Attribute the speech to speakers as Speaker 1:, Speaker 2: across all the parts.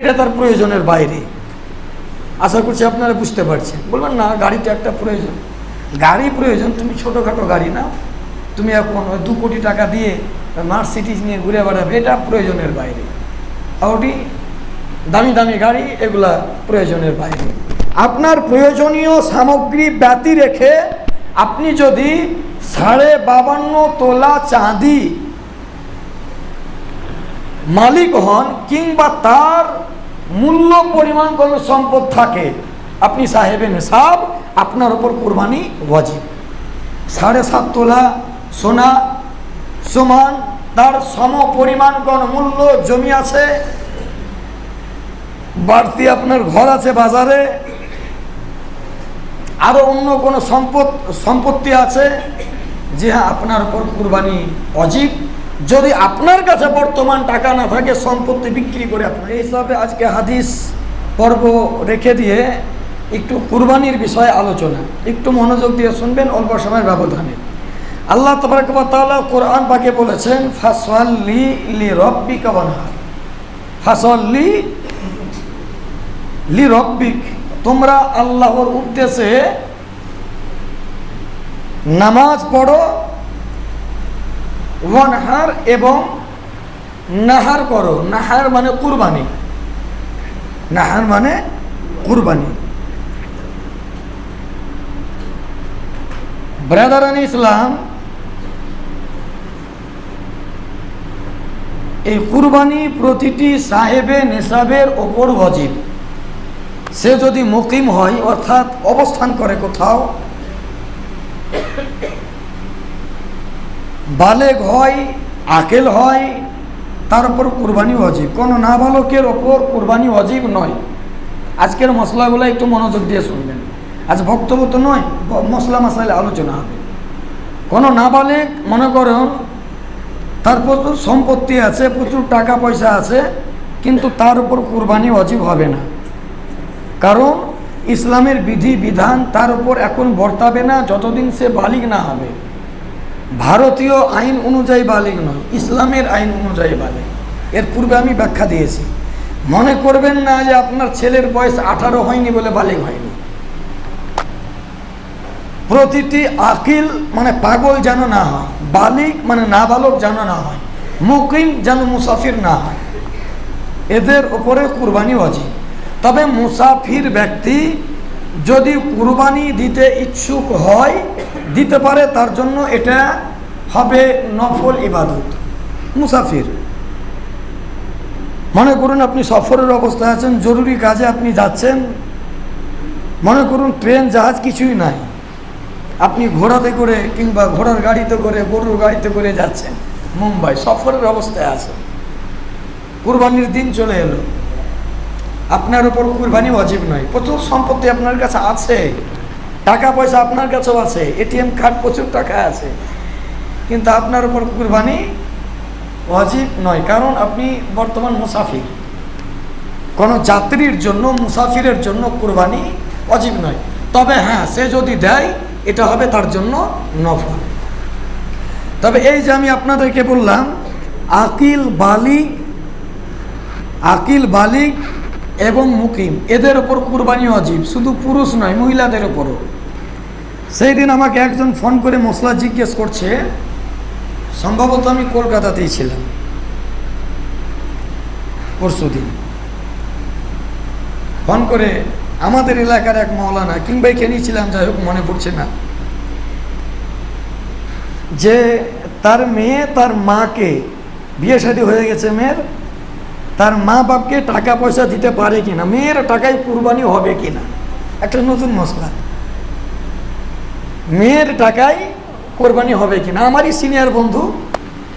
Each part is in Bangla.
Speaker 1: এটা তার প্রয়োজনের বাইরে। আশা করছি আপনারা বুঝতে পারছেন। বলবেন, না গাড়ি তো একটা প্রয়োজন। গাড়ি প্রয়োজন, তুমি ছোটোখাটো গাড়ি না তুমি এখন দু কোটি টাকা দিয়ে মার্সিডিজ নিয়ে ঘুরে বেড়াবে, এটা প্রয়োজনের বাইরে। আউডি দামি দামি গাড়ি, এগুলা প্রয়োজনের বাইরে। আপনার প্রয়োজনীয় সামগ্রী ব্যতি রেখে আপনি যদি সাড়ে বাবান্ন তোলা চাঁদি মালিক হন কিংবা তার মূল্য পরিমাণ কোনো সম্পদ থাকে, আপনি সাহেবে নেশাব আপনার ওপর কোরবানি ওয়াজিব। সাড়ে সাত তোলা সোনা সমান, তার সম পরিমাণ কোন মূল্য জমি আছে? বাড়তি আপনার ঘর আছে বাজারে? আরও অন্য কোনো সম্পদ, সম্পত্তি আছে? যে হ্যাঁ আপনার উপর কুরবানি অজীব যদি আপনার কাছে বর্তমান টাকা না থাকে, সম্পত্তি বিক্রি করে আপনার। এই হিসাবে আজকে হাদিস পর্ব রেখে দিয়ে একটু কুরবানির বিষয়ে আলোচনা, একটু মনোযোগ দিয়ে শুনবেন, অল্প সময়ের ব্যবধানে। আল্লাহ তবরকবাতালা কোরআন পাকে বলেছেন ফাসলি লি রব্বি কাবানহার ফাসল্লি লি রব্বিক। তোমরা আল্লাহর উদ্দেশ্যে নামাজ পড়ো ওয়ানহার এবং নাহার করো। নাহার মানে কুরবানি। নাহার মানে কুরবানি। ব্রাদারান ইসলাম এই কুরবানি প্রতিটি সাহেবে নেশাবের ওপর ওয়াজিব। সে যদি মুকিম হয়, অর্থাৎ অবস্থান করে কোথাও বালেগ হয়, আকেল হয়, তার উপর কুরবানি অজীব কোনো নাবালকের ওপর কুরবানি অজীব নয়। আজকের মশলাগুলো একটু মনোযোগ দিয়ে শুনবেন। আজ বক্তব্য তো নয় মশলা মশাইলে আলোচনা হবে। কোনো নাবালেক, মনে করো তার প্রচুর সম্পত্তি আছে, প্রচুর টাকা পয়সা আছে, কিন্তু তার উপর কুরবানি অজীব হবে না। কারণ ইসলামের বিধি, বিধান তার উপর এখন বর্তাবে না, যতদিন সে বালিগ না হবে। ভারতীয় আইন অনুযায়ী বালিগ নয়, ইসলামের আইন অনুযায়ী বালিক এর পূর্বে আমি ব্যাখ্যা দিয়েছি। মনে করবেন না যে আপনার ছেলের বয়স আঠারো হয়নি বলে বালিগ হয়নি। প্রতিটি আকিল মানে পাগল যেন না হয় বালিক মানে নাবালক যেন না হয়, মুকিম যেন মুসাফির না হয়। এদের ওপরে কুরবানি অজীব তবে মুসাফির ব্যক্তি যদি কুরবানি দিতে ইচ্ছুক হয়, দিতে পারে, তার জন্য এটা হবে নফল ইবাদত, মুসাফির। মনে করুন আপনি সফরের অবস্থায় আছেন, জরুরি কাজে আপনি যাচ্ছেন। মনে করুন ট্রেন, জাহাজ কিছুই নাই। আপনি ঘোড়াতে করে কিংবা ঘোড়ার গাড়িতে করে, গরুর গাড়িতে করে যাচ্ছেন, মুম্বাই সফরের অবস্থায় আছেন। কুরবানির দিন চলে এলো। আপনার উপর কুরবানি অজীব নয়। প্রচুর সম্পত্তি আপনার কাছে আছে। টাকা পয়সা আপনার কাছেও আছে। এটিএম কার্ড প্রচুর টাকা আছে। কিন্তু আপনার উপর কুরবানি অজীব নয়। কারণ আপনি বর্তমান মুসাফির। কোনো যাত্রীর জন্য, মুসাফিরের জন্য কুরবানি অজীব নয়। তবে হ্যাঁ সে যদি দেয়, এটা হবে তার জন্য নফল। তবে এই যে আমি আপনাদেরকে বললাম, আকিল বালিক আকিল বালিক এবং মুকিম, এদের ওপর কুরবানি অজীব, শুধু পুরুষ নয়, মহিলাদের ওপরও। সেই দিন আমাকে একজন ফোন করে মশলা জিজ্ঞেস করছে, সম্ভবত আমি কলকাতাতেই ছিলাম, পরশু দিন। ফোন করে আমাদের এলাকার এক মৌলানা কিংবা এখানেই ছিলাম যাই হোক, মনে পড়ছে না। যে তার মেয়ে, তার মাকে বিয়ে শাদী হয়ে গেছে মেয়ের তার মা বাপকে টাকা পয়সা দিতে পারে কিনা, মেয়ের টাকায় কুরবানি হবে কিনা, একটা নতুন মশলা। মেয়ের টাকায় কোরবানি হবে কিনা। আমারই সিনিয়র বন্ধু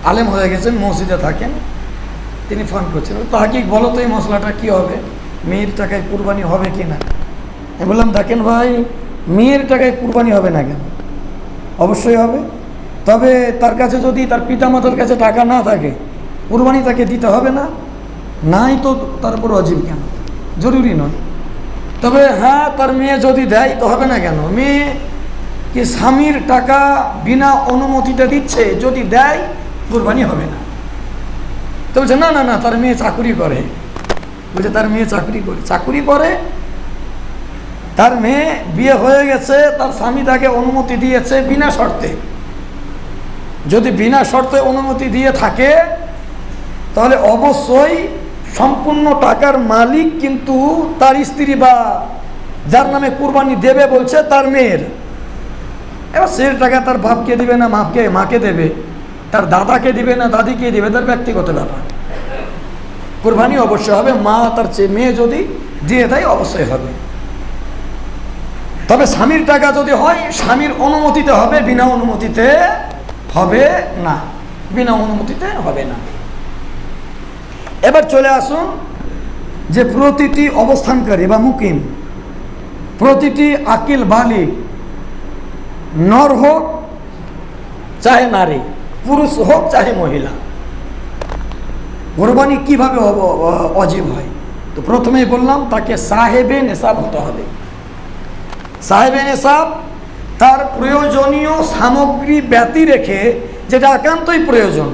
Speaker 1: আলেম হয়ে গেছেন মসজিদে থাকেন, তিনি ফোন করছেন তাহাকে বলো তো এই মশলাটা কী হবে? মেয়ের টাকায় কুরবানি হবে কি না আমি বললাম, দেখেন ভাই, মেয়ের টাকায় কুরবানি হবে না কেন? অবশ্যই হবে। তবে তার কাছে যদি তার পিতামাতার কাছে টাকা না থাকে, কুরবানি তাকে দিতে হবে না। নাই তো তার উপর অজীব কেন জরুরি নয়। তবে হ্যাঁ তার মেয়ে যদি দেয়, তো হবে না কেন? মেয়ে কি স্বামীর টাকা বিনা অনুমতিতে দিচ্ছে? যদি দেয়, কোরবানি হবে না। তো বলছে, না না না, তার মেয়ে চাকুরি করে। বলছে, তার মেয়ে চাকরি করে। চাকরি করে, তার মেয়ে বিয়ে হয়ে গেছে, তার স্বামী তাকে অনুমতি দিয়েছে বিনা শর্তে। যদি বিনা শর্তে অনুমতি দিয়ে থাকে, তাহলে অবশ্যই সম্পূর্ণ টাকার মালিক কিন্তু তার স্ত্রী বা যার নামে কুরবানি দেবে বলছে তার মেয়ের। এবার সে টাকা তার বাপকে দিবে না, মাকে মাকে দেবে। তার দাদাকে দিবে না, দাদিকে দিবে তার ব্যক্তিগত ব্যাপার। কোরবানি অবশ্যই হবে, মা তার চেয়ে মেয়ে যদি দিয়ে দেয় অবশ্যই হবে। তবে স্বামীর টাকা যদি হয়, স্বামীর অনুমতিতে হবে, বিনা অনুমতিতে হবে না। বিনা অনুমতিতে হবে না। এবার চলে আসুন যে প্রতিটি অবস্থানকারী বা মুকিম, প্রতিটি আকিল বালি, নর হোক, চাহে নারী, পুরুষ হোক, চাহে মহিলা। কোরবানি কীভাবে অজীব হয়? তো প্রথমেই বললাম, তাকে সাহেবে নেশাব হতে হবে। সাহেবে নেশাব তার প্রয়োজনীয় সামগ্রী ব্যতি রেখে, যেটা একান্তই প্রয়োজন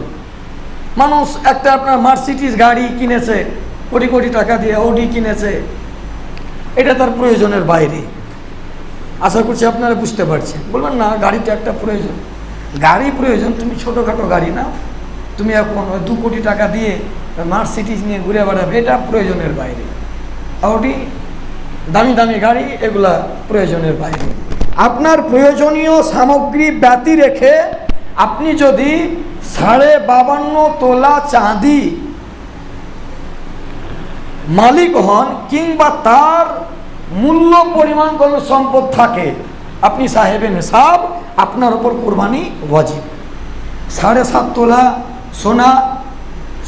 Speaker 1: মানুষ একটা আপনার মার্সিডিস গাড়ি কিনেছে, কোটি কোটি টাকা দিয়ে ওডি কিনেছে, এটা তার প্রয়োজনের বাইরে। আশা করছি আপনারা বুঝতে পারছেন। বলবেন না গাড়ি তো একটা প্রয়োজন। গাড়ি প্রয়োজন, তুমি ছোটোখাটো গাড়ি না তুমি এখন দু কোটি টাকা দিয়ে মার্সিডিজ নিয়ে ঘুরে বেড়াবে, এটা প্রয়োজনের বাইরে। আউডি দামি দামি গাড়ি, এগুলা প্রয়োজনের বাইরে। আপনার প্রয়োজনীয় সামগ্রী ব্যতি রেখে আপনি যদি সাড়ে বাবান্ন তোলা চাঁদি। মালিক হন কিংবা তার মূল্য পরিমাণ কোনো সম্পদ থাকে। আপনি সাহেবে নেশাব আপনার ওপর কোরবানি ওয়াজিব। সাড়ে সাত তোলা সোনা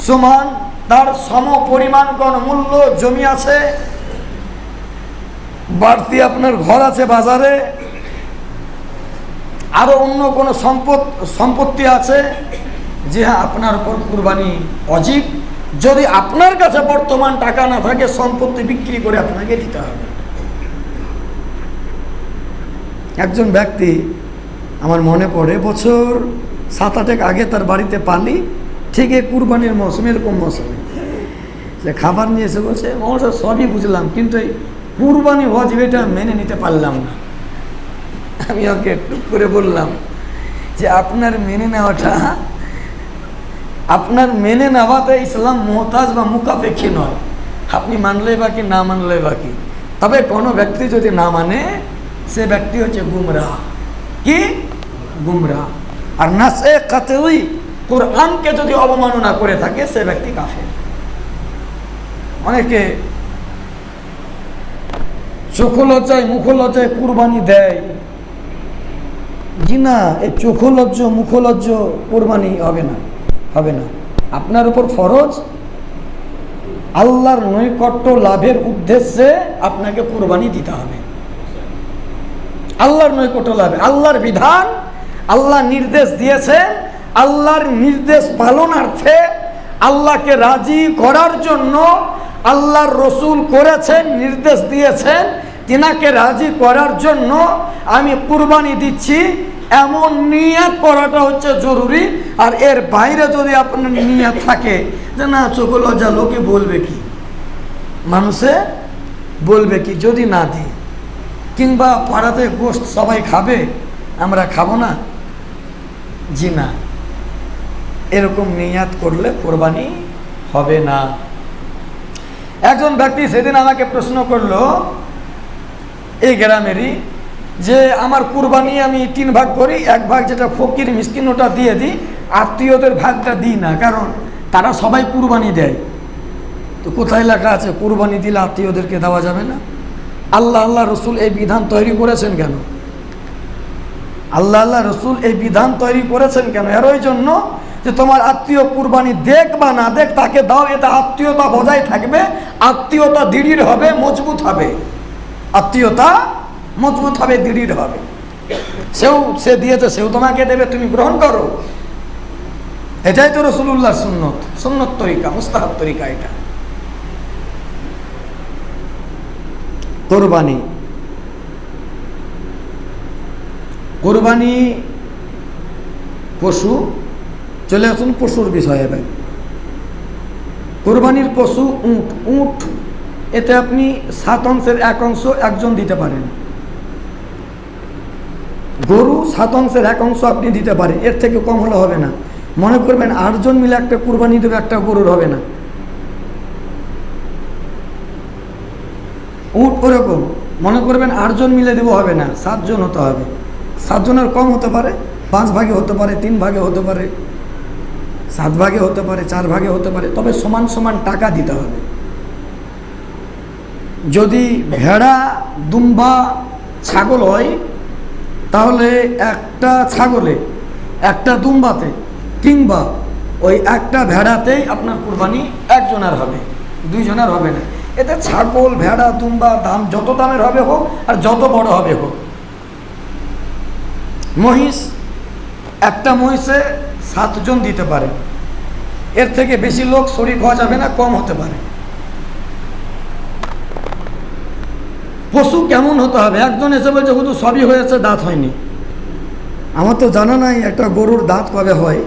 Speaker 1: সমান, তার সম পরিমাণ কোন মূল্য জমি আছে? বাড়তি আপনার ঘর আছে বাজারে? আরও অন্য কোনো সম্পদ, সম্পত্তি আছে? যে হ্যাঁ আপনার উপর কুরবানি অজীব। যদি আপনার কাছে বর্তমান টাকা না থাকে, সম্পত্তি বিক্রি করে আপনাকে দিতে হবে। একজন ব্যক্তি আমার মনে পড়ে, বছর সাত আটেক আগে তার বাড়িতে পালি, ঠিক এই কুরবানির মৌসুমে, এরকম মৌসুমে। সে খাবার নিয়ে এসে বলছে, মৌসুম, সবই বুঝলাম, কিন্তু এই কুরবানি ওয়াজিব এটা মেনে নিতে পারলাম না। আমি ওকে টুক করে বললাম যে, আপনার মেনে নেওয়াটা আপনার মেনে নেওয়াতে ইসলাম মোহতাজ বা মুখাপেক্ষী নয়। আপনি মানলে বাকি, না মানলে বাকি। তবে কোনো ব্যক্তি যদি না মানে সে ব্যক্তি হচ্ছে গুমরাহ। কি? গুমরাহ। আর না সে কাতেই কোরআনকে যদি অবমাননা করে থাকে, সে ব্যক্তি কাফের। অনেকে চোখ লজ্জায় মুখ লজ্জায় কুরবানি দেয়। জি না এই চোখ লজ্জ মুখ লজ্জ কোরবানি হবে না। হবে না। আপনার উপর ফরজ। আল্লাহর নৈকট্য লাভের উদ্দেশ্যে আপনাকে কোরবানি দিতে হবে। আল্লাহর নৈকট্য লাভে আল্লাহর বিধান, আল্লাহ নির্দেশ দিয়েছেন, আল্লাহর নির্দেশ পালনার্থে আল্লাহকে রাজি করার জন্য আল্লাহর রসুল করেছেন, নির্দেশ দিয়েছেন, তিনাকে রাজি করার জন্য আমি কুরবানি দিচ্ছি। এমন নিয়াত করাটা হচ্ছে জরুরি, আর এর বাইরে যদি আপনার নিয়াত থাকে, যে না, চোখ লজ্জা, লোকে বলবে কি? মানুষে বলবে কি? যদি না দিই কিংবা পাড়াতে গোস্ত সবাই খাবে, আমরা খাব না? জি না। এরকম নিয়াত করলে কোরবানি হবে না। একজন ব্যক্তি সেদিন আমাকে প্রশ্ন করল, এই গ্রামেরই যে আমার কুরবানি আমি তিন ভাগ করি, এক ভাগ যেটা ফকির মিসকিন, ওটা দিয়ে দিই, আত্মীয়দের ভাগটা দিই না, কারণ তারা সবাই কুরবানি দেয়। তো কোথায় লেখা আছে, কুরবানি দিলে আত্মীয়দেরকে দেওয়া যাবে না? আল্লাহ আল্লাহ রসুল এই বিধান তৈরি করেছেন কেন? আল্লাহ আল্লাহ রসুল এই বিধান তৈরি করেছেন কেন? এর ওই জন্য যে তোমার আত্মীয় কুরবানি দেখ বা না দেখ, তাকে দাও এটা আত্মীয়তা বজায় থাকবে, আত্মীয়তা দৃঢ় হবে, মজবুত হবে। আত্মীয়তা মজবুত হবে, দৃঢ় হবে। সেও, সে দিয়েছে, সেও তোমাকে দেবে, তুমি গ্রহণ করো। এটাই তো রসুল্লাহ সুন্নত। সুন্নত তরিকা, মুস্তাহাব তরিকা এটা। কোরবানি। কোরবানি পশু, চলে আসুন পশুর বিষয়ে ভাই। কোরবানির পশু, উঁট। উঁট, এতে আপনি সাত অংশের এক অংশ একজন দিতে পারেন। গরু সাত অংশের এক অংশ আপনি দিতে পারেন, এর থেকে কম হলে হবে না। মনে করবেন আটজন মিলে একটা কুরবানি দেবে, একটা গরুর হবে না। উট ওরকম, মনে করবেন আটজন মিলে দেবো হবে না, সাতজন হতে হবে। সাতজনের কম হতে পারে, পাঁচ ভাগে হতে পারে, তিন ভাগে হতে পারে, সাত ভাগে হতে পারে, চার ভাগে হতে পারে, তবে সমান সমান টাকা দিতে হবে। যদি ভেড়া, দুম্বা, ছাগল হয় তাহলে একটা ছাগলে, একটা দুম্বাতে কিংবা ওই একটা ভেড়াতেই আপনার কুরবানি একজনের হবে, দুইজনের হবে না। এতে ছাগল, ভেড়া, দুম্বা, দাম যত দামের হবে হোক আর যত বড় হবে হোক। মহিষ, একটা মহিষে সাতজন দিতে পারে। এর থেকে বেশি লোক শরিক হওয়া যাবে না, কম হতে পারে। পশু কেমন হতে হবে? একজন এসে বলছে হুজু সবই হয়েছে, দাঁত হয়নি। আমার তো জানা নাই একটা গরুর দাঁত কবে হয়।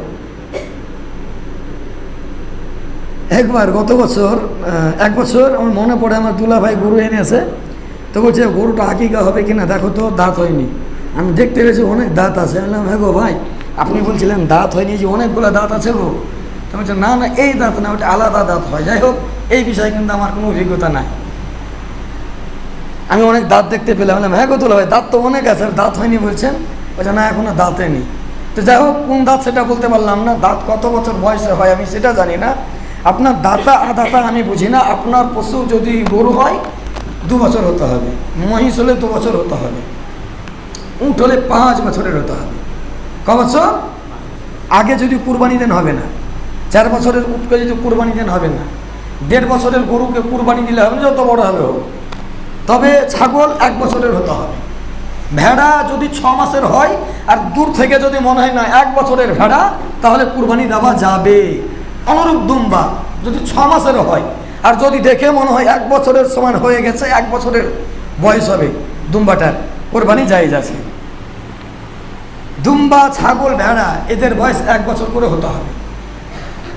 Speaker 1: একবার গত বছর এক বছর আমার মনে পড়ে, আমার দুলা ভাই গরু এনেছে। তো বলছে, গরুটা আকিকা হবে কিনা? দেখো তো, দাঁত হয়নি। আমি দেখতে পেয়েছি, অনেক দাঁত আছে। বললাম হ্যাঁ গো ভাই, আপনি বলছিলেন দাঁত হয়নি যে অনেকগুলো দাঁত আছে গো। তো বলছে, না না, এই দাঁত না, ওটা আলাদা দাঁত হয়। যাই হোক, এই বিষয়ে কিন্তু আমার কোনো অভিজ্ঞতা নাই। আমি অনেক দাঁত দেখতে পেলাম। বললাম হ্যাঁ গো দুলা ভাই, দাঁত তো অনেক আছে, আর দাঁত হয়নি, বলছেন। বলছে, না, এখনও দাঁতে নেই তো যাই হোক, কোন দাঁত সেটা বলতে পারলাম না। দাঁত কত বছর বয়সে হয় আমি সেটা জানি না। আপনার দাতা আদাতা আমি বুঝি না। আপনার পশু যদি গরু হয়, দু বছর হতে হবে। মহিষ হলে দু বছর হতে হবে। উঠ হলে পাঁচ বছরের হতে হবে। ক বছর? আগে যদি কুরবানি দেন হবে না। চার বছরের উঠকে যদি কুরবানি দেন হবে না। দেড় বছরের গরুকে কুরবানি দিলে হবে যত বড় হবে হোক। তবে ছাগল এক বছরের হতে হবে। ভেড়া যদি ছ মাসের হয়, আর দূর থেকে যদি মনে হয় না এক বছরের ভেড়া, তাহলে কুরবানি দেওয়া যাবে। অনুরূপ দুম্বা, যদি ছ মাসের হয়, আর যদি দেখে মনে হয় এক বছরের সমান হয়ে গেছে, এক বছরের বয়স হবে, দুম্বাটার কোরবানি জায়েজ আছে। দুম্বা, ছাগল, ভেড়া, এদের বয়স এক বছর করে হতে হবে।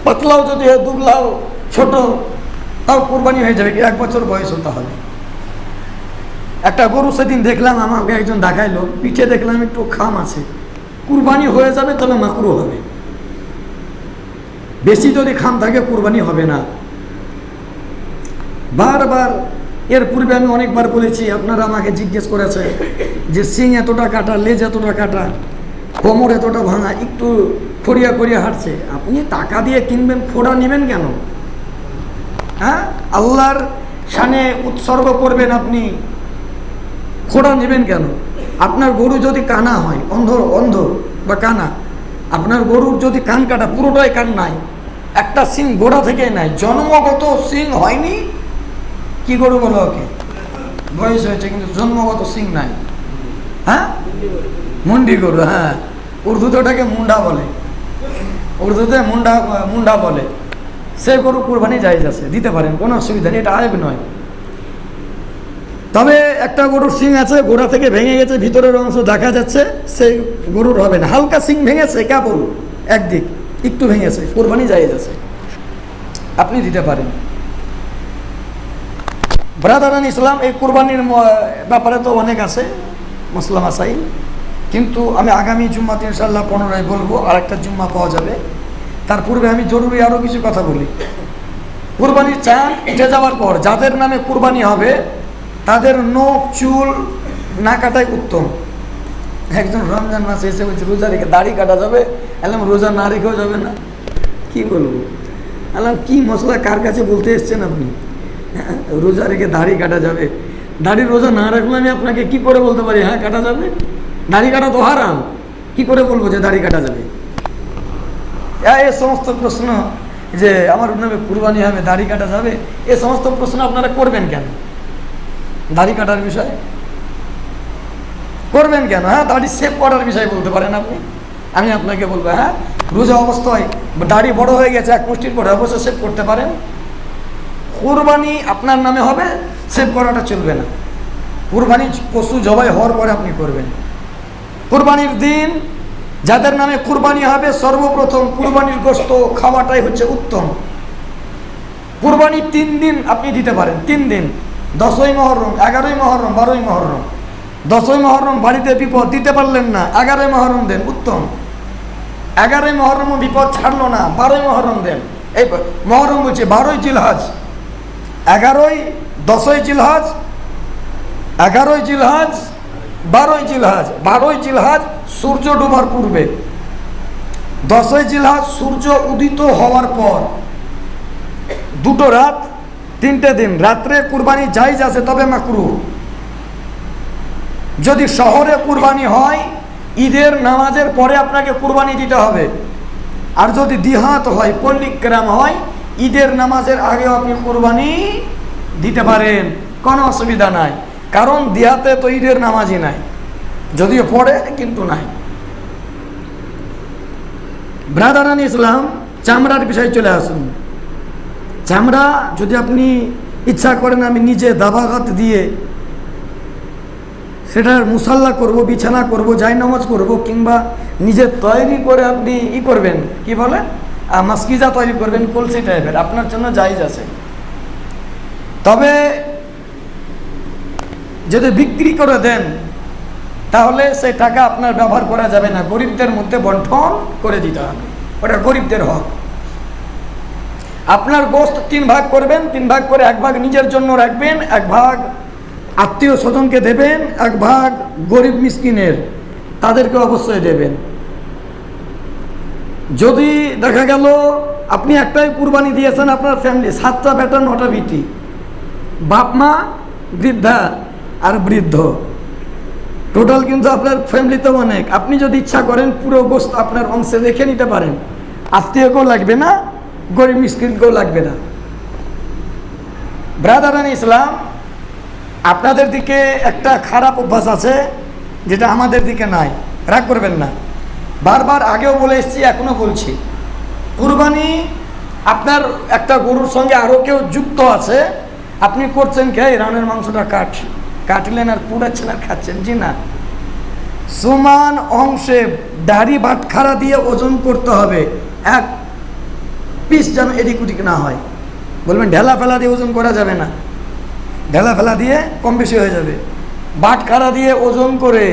Speaker 1: পাতলাও যদি হয়, দুবলাও, ছোট, তাও কোরবানি হয়ে যাবে এক বছর বয়স হতে হবে। একটা গরু সেদিন দেখলাম, আমাকে একজন দেখাইলো, পিঠে দেখলাম একটু খাম আছে। কুরবানি হয়ে যাবে, তবে মাকরু হবে। বেশি যদি খাম থাকে, কুরবানি হবে না। বারবার, এর পূর্বে আমি অনেকবার বলেছি, আপনারা আমাকে জিজ্ঞেস করেছে যে সিং এতটা কাটা, লেজ এতটা কাটা, কোমর এতটা ভাঙা, একটু খড়িয়া খড়িয়া হাঁটছে। আপনি টাকা দিয়ে কিনবেন খোড়া নেবেন কেন? হ্যাঁ? আল্লাহর সানে উৎসর্গ করবেন আপনি। খোড়া নেবেন কেন? আপনার গরু যদি কানা হয়, অন্ধ অন্ধ বা কানা, আপনার গরুর যদি কান কাটা, পুরোটাই কান নাই, একটা সিং গোড়া থেকে নাই, জন্মগত সিং হয়নি? কি গরু বলো ওকে? বয়স হয়েছে, কিন্তু জন্মগত সিং নাই। হ্যাঁ? মুন্ডি গরু হ্যাঁ। উর্দুতে ওটাকে মুন্ডা বলে। উর্দুতে মুন্ডা মুন্ডা বলে। সে গরু কুরবানি জায়েজ আছে, দিতে পারেন, কোনো অসুবিধা নেই, এটা আয়ব নয়। তবে একটা গরুর সিং আছে, গোড়া থেকে ভেঙে গেছে, ভিতরের অংশ দেখা যাচ্ছে, সেই গরুর হবে না। হালকা সিং ভেঙেছে, কেবল একদিক একটু ভেঙেছে, কোরবানি জায়েজ আছে। আপনি দিতে পারেন। ব্রাদারান ইসলাম এই কোরবানির ব্যাপারে তো অনেক আছে, মুসলাম আসাই কিন্তু আমি আগামী জুম্মাতে ইনশাল্লাহ পনেরোয় বলব আর একটা জুম্মা পাওয়া যাবে। তার পূর্বে আমি জরুরি আরও কিছু কথা বলি। কোরবানির চান উঠে যাওয়ার পর যাদের নামে কুরবানি হবে তাদের নখ, চুল না কাটাই উত্তম। একজন রমজান মাসে এসে বলছে, রোজা রেখে দাড়ি কাটা যাবে? এলাম রোজা না রেখেও যাবে না। কি বলব? এলাম কি মশলা কার কাছে বলতে এসছেন আপনি? রোজা রেখে দাড়ি কাটা যাবে। দাড়ি রোজা না রাখলে আমি আপনাকে কি করে বলতে পারি? হ্যাঁ কাটা যাবে। দাড়ি কাটা তো হারাম। কি করে বলব যে দাড়ি কাটা যাবে? এ- সমস্ত প্রশ্ন যে আমার নামে কুরবানি হবে, দাড়ি কাটা যাবে, এ সমস্ত প্রশ্ন আপনারা করবেন কেন? দাড়ি কাটার বিষয়? করবেন কেন? হ্যাঁ দাড়ি সেভ করার বিষয় বলতে পারেন আপনি। আমি আপনাকে বলব হ্যাঁ রোজা অবস্থায় দাড়ি বড় হয়ে গেছে, এক মুষ্টির পরে অবশ্যই সেভ করতে পারেন। কুরবানি আপনার নামে হবে সেভ করাটা চলবে না। কুরবানি পশু জবাই হওয়ার পরে আপনি করবেন। কুরবানির দিন যাদের নামে কুরবানি হবে, সর্বপ্রথম কুরবানির গোস্ত খাওয়াটাই হচ্ছে উত্তম। কুরবানি তিন দিন আপনি দিতে পারেন, তিন দিন। দশই মহরম, এগারোই মহরম, বারোই মহরম। দশই মহরম বাড়িতে বিপদ দিতে পারলেন না, এগারোই মহরম দেন, উত্তম। এগারোই মহরমও বিপদ ছাড়লো না, বারোই মহরম দেন। এই মহরম বলছে বারোই জিলহাজ। এগারোই, দশই জিলহাজ, এগারোই জিলহাজ, বারোই জিলহাজ। বারোই জিলহাজ সূর্য ডোবার পূর্বে। দশই জিলহাজ সূর্য উদিত হওয়ার পর। দুটো রাত তিনটে দিন, রাত্রে কুরবানি যাই আছে, তবে মাকরু। যদি শহরে কুরবানি হয়, ঈদের নামাজের পরে আপনাকে কুরবানি দিতে হবে। আর যদি দিহাত হয় পল্লিগ্রাম হয়, ঈদের নামাজের আগেও আপনি কুরবানি দিতে পারেন। কোনো অসুবিধা নাই। কারণ দিহাতে তো ঈদের নামাজই নাই। যদিও পড়ে, কিন্তু নাই। ব্রাদারান ইসলাম, চামড়ার বিষয়ে চলে আসুন। চামড়া যদি আপনি ইচ্ছা করেন আমি নিজে দাবাঘাত দিয়ে সেটার মুসাল্লা করব, বিছানা করব, যাই নামাজ করব, কিংবা নিজে তৈরি করে আপনি ই করবেন, কি বলে? মাস্কিজা তৈরি করবেন, কলসি টাইপের, আপনার জন্য জায়জ আছে। তবে যদি বিক্রি করে দেন, তাহলে সেই টাকা আপনার ব্যবহার করা যাবে না, গরিবদের মধ্যে বন্টন করে দিতে হবে। ওটা গরিবদের হক। আপনার গোস্ত তিন ভাগ করবেন, তিন ভাগ করে এক ভাগ নিজের জন্য রাখবেন, এক ভাগ আত্মীয় স্বজনকে দেবেন, এক ভাগ গরিব মিসকিনের তাদেরকে অবশ্যই দেবেন। যদি দেখা গেল আপনি একটাই কুরবানি দিয়েছেন আপনার ফ্যামিলি সাতটা বেটা নটা বিটি বাপ মা বৃদ্ধা আর বৃদ্ধ টোটাল কিন্তু আপনার ফ্যামিলিতে অনেক। আপনি যদি ইচ্ছা করেন পুরো গোস্ত আপনার অংশে রেখে নিতে পারেন। আত্মীয়কেও লাগবে না গরিব মিসকিনকেও লাগবে না। ব্রাদারান ইসলাম আপনাদের দিকে একটা খারাপ অভ্যাস আছে, যেটা আমাদের দিকে নাই। রাগ করবেন না। বারবার আগেও বলে এসেছি, এখনও বলছি। কুরবানি আপনার একটা গরুর সঙ্গে আরও কেউ যুক্ত আছে, আপনি করছেন কে রানের মাংসটা কাট, কাটলেন আর পুড়াচ্ছেন আর খাচ্ছেন? জি না। সমান অংশে দাড়ি বাটখারা দিয়ে ওজন করতে হবে। এক পিস যেন এদিক ওদিক না হয়। বলবেন, ঢেলা ফেলা দিয়ে ওজন করা যাবে না। ঢেলা ফেলা দিয়ে কম বেশি হয়ে যাবে। বাটখারা দিয়ে ওজন করে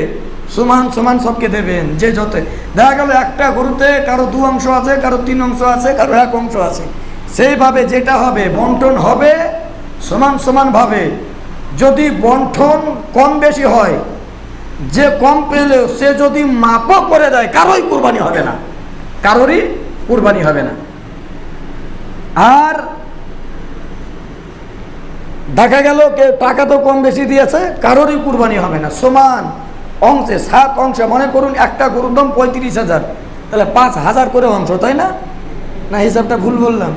Speaker 1: সমান সমান সবকে দেবেন, যে যত। দেখা গেল একটা গরুতে কারও দু অংশ আছে, কারও তিন অংশ আছে, কারও এক অংশ আছে। সেইভাবে যেটা হবে, বন্টন হবে সমান সমানভাবে। যদি বন্টন কম বেশি হয়, যে কম পেলেও সে যদি মাপও করে দেয়, কারোই কুরবানি হবে না। কারোরই কুরবানি হবে না। আর দেখা গেল কে, টাকা তো কম বেশি দিয়েছে, কারোরই কুরবানি হবে না। সমান অংশে, সাত অংশে, মনে করুন একটা গরুর দাম পঁয়ত্রিশ হাজার। তাহলে পাঁচ হাজার করে অংশ, তাই না? না হিসাবটা ভুল বললাম।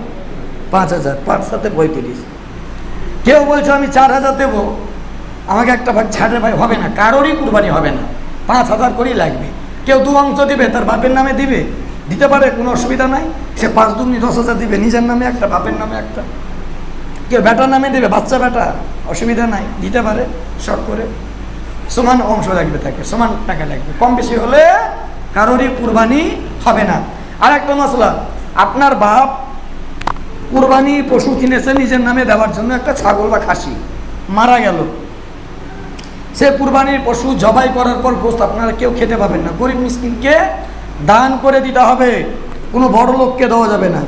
Speaker 1: পাঁচ হাজার, পাঁচ সাথে পঁয়ত্রিশ। কেউ বলছে, আমি চার হাজার দেবো। আমাকে একটা ভাগ ছাড়ে, ভাই, হবে না। কারোরই কুরবানি হবে না। পাঁচ হাজার করেই লাগবে। কেউ দু অংশ দিবে, তার বাপের নামে দিবে। দিতে পারে, কোনো অসুবিধা নাই। সে পাঁচ দুগুনি দশ হাজার দিবে, নিজের নামে একটা, বাপের নামে একটা। কেউ বেটার নামে দেবে, বাচ্চা বেটা অসুবিধা নাই, দিতে পারে, শখ করে। সমান অংশ লাগবে তাকে, সমান টাকা লাগবে। কম বেশি হলে কারোরই কুরবানি হবে না। আর একটা মশলা, আপনার বাপ কুরবানি পশু কিনেছে নিজের নামে দেওয়ার জন্য একটা ছাগল বা খাসি, মারা গেল। সে কুরবানির পশু জবাই করার পর গোস্ত আপনারা কেউ খেতে পাবেন না। গরিব মিসকিনকে দান করে দিতে হবে, কোনো বড় লোককে দেওয়া যাবে না।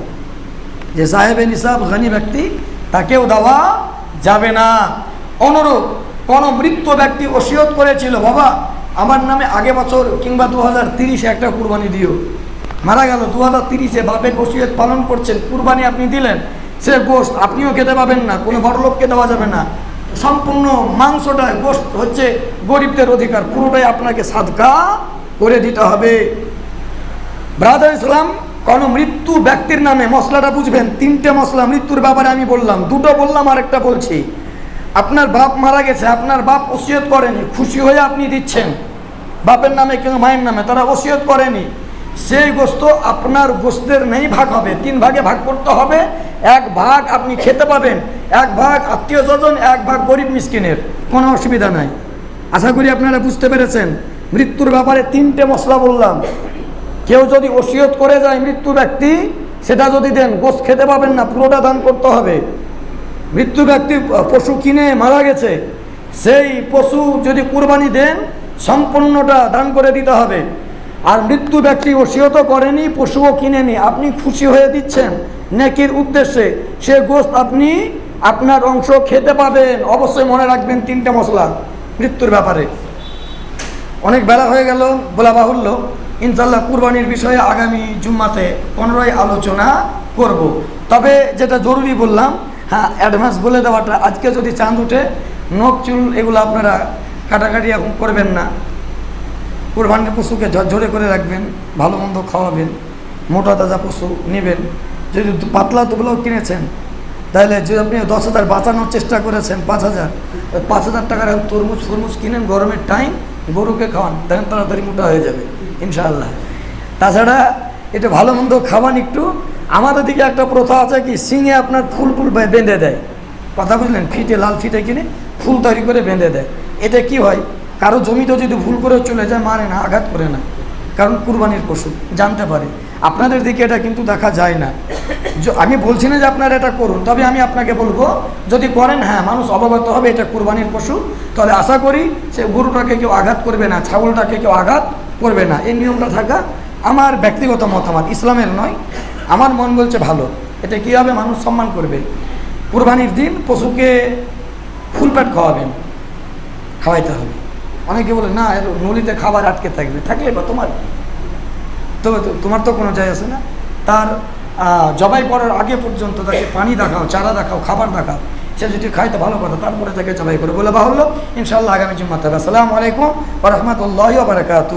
Speaker 1: যে সাহেবে নিসাব ধনী ব্যক্তি, তাকেও দেওয়া যাবে না। অনুরূপ, কোনো মৃত্যু ব্যক্তি ওসিয়ত করেছিল, বাবা, আমার নামে আগে বছর কিংবা দু হাজার তিরিশে একটা কুরবানি দিও। মারা গেল দু হাজার তিরিশে বাপের ওসিয়ত পালন করছেন, কুরবানি আপনি দিলেন। সে গোস্ত আপনিও খেতে পাবেন না, কোনো বড় লোককে দেওয়া যাবে না। সম্পূর্ণ মাংসটা গোস্ত হচ্ছে গরিবদের অধিকার, পুরোটাই আপনাকে সাদকা করে দিতে হবে। ব্রাদার ইসলাম, কোনো মৃত্যু ব্যক্তির নামে মশলাটা বুঝবেন, তিনটে মশলা, মৃত্যুর ব্যাপারে আমি বললাম, দুটো বললাম আর একটা বলছি। আপনার বাপ মারা গেছে, আপনার বাপ ওসিয়ত করেনি, খুশি হয়ে আপনি দিচ্ছেন। বাপের নামে কিংবা মায়ের নামে, তারা ওসিয়ত করেনি। সেই গোস্ত আপনার গোস্তের নেই, ভাগ হবে। তিন ভাগে ভাগ করতে হবে, এক ভাগ আপনি খেতে পাবেন, এক ভাগ আত্মীয় স্বজন, এক ভাগ গরিব মিসকিনের। কোনো অসুবিধা নাই। আশা করি আপনারা বুঝতে পেরেছেন। মৃত্যুর ব্যাপারে তিনটে মশলা বললাম। কেউ যদি ওসিয়ত করে যায় মৃত্যু ব্যক্তি, সেটা যদি দেন, গোস্ত খেতে পাবেন না, পুরোটা দান করতে হবে। মৃত্যু ব্যক্তি পশু কিনে মারা গেছে, সেই পশু যদি কুরবানি দেন, সম্পূর্ণটা দান করে দিতে হবে। আর মৃত্যু ব্যক্তি ওসিয়ত করেনি, পশুও কিনেনি। আপনি খুশি হয়ে দিচ্ছেন নেকির উদ্দেশ্যে। সে গোস্ত আপনি আপনার অংশ খেতে পাবেন। অবশ্যই মনে রাখবেন তিনটে মশলা মৃত্যুর ব্যাপারে। অনেক বেলা হয়ে গেল বলা বাহুল্য ইনশাল্লাহ কুরবানির বিষয়ে আগামী জুম্মাতে পনেরোই আলোচনা করব। তবে যেটা জরুরি বললাম হ্যাঁ অ্যাডভান্স বলে দেওয়াটা, আজকে যদি চাঁদ উঠে নখ চুল এগুলো আপনারা কাটাকাটি এখন করবেন না কোরবানির পশুকে ঝরঝরে করে রাখবেন, ভালো মন্দ খাওয়াবেন, মোটা তাজা পশু নেবেন যদি পাতলা দুগুলোও কিনেছেন, তাহলে যদি আপনি দশ হাজার বাঁচানোর চেষ্টা করেছেন, পাঁচ হাজার পাঁচ হাজার টাকার তরমুজ, ফরমুজ কিনেন, গরমের টাইম গরুকে খাওয়ান, দেখেন তাড়াতাড়ি মোটা হয়ে যাবে, ইনশাআল্লাহ। তাছাড়া এটা ভালো মন্দ খাওয়ান একটু। আমাদের দিকে একটা প্রথা আছে কি সিঙে আপনার ফুল ফুল বেঁধে দেয়। কথা বুঝলেন? ফিটে, লাল ফিটে কিনে ফুল তৈরি করে বেঁধে দেয়। এতে কি হয়, কারও জমিতে যদি ভুল করে চলে যায় মানে না, আঘাত করে না। কারণ কুরবানির পশু, জানতে পারে। আপনাদের দিকে এটা কিন্তু দেখা যায় না। আমি বলছি না যে আপনারা এটা করুন, তবে আমি আপনাকে বলব, যদি করেন হ্যাঁ মানুষ অবগত হবে, এটা কুরবানির পশু তাহলে আশা করি সে গরুটাকে কেউ আঘাত করবে না, ছাগলটাকে কেউ আঘাত করবে না। এই নিয়মটা থাকা আমার ব্যক্তিগত মতামত, ইসলামের নয়, আমার মন বলছে ভালো। এটা কী হবে? মানুষ সম্মান করবে। কুরবানির দিন পশুকে ফুল প্যাট খাওয়াবেন, খাওয়াইতে হবে। অনেকে বলে, না, এর নলিতে খাবার আটকে থাকবে। থাকলে বা তোমার? তো তোমার তো কোনো যায় আছে না। তার জবাই করার আগে পর্যন্ত তাকে পানি দেখাও, চারা দেখাও, খাবার দেখাও। সে যদি খাইতে ভালো কথা তারপরে তাকে জবাই করে বলে বাহুল্য। ইনশাল্লাহ আগামী জুম্মাতে। আসসালামু আলাইকুম রহমতুল্লাহ বারকাত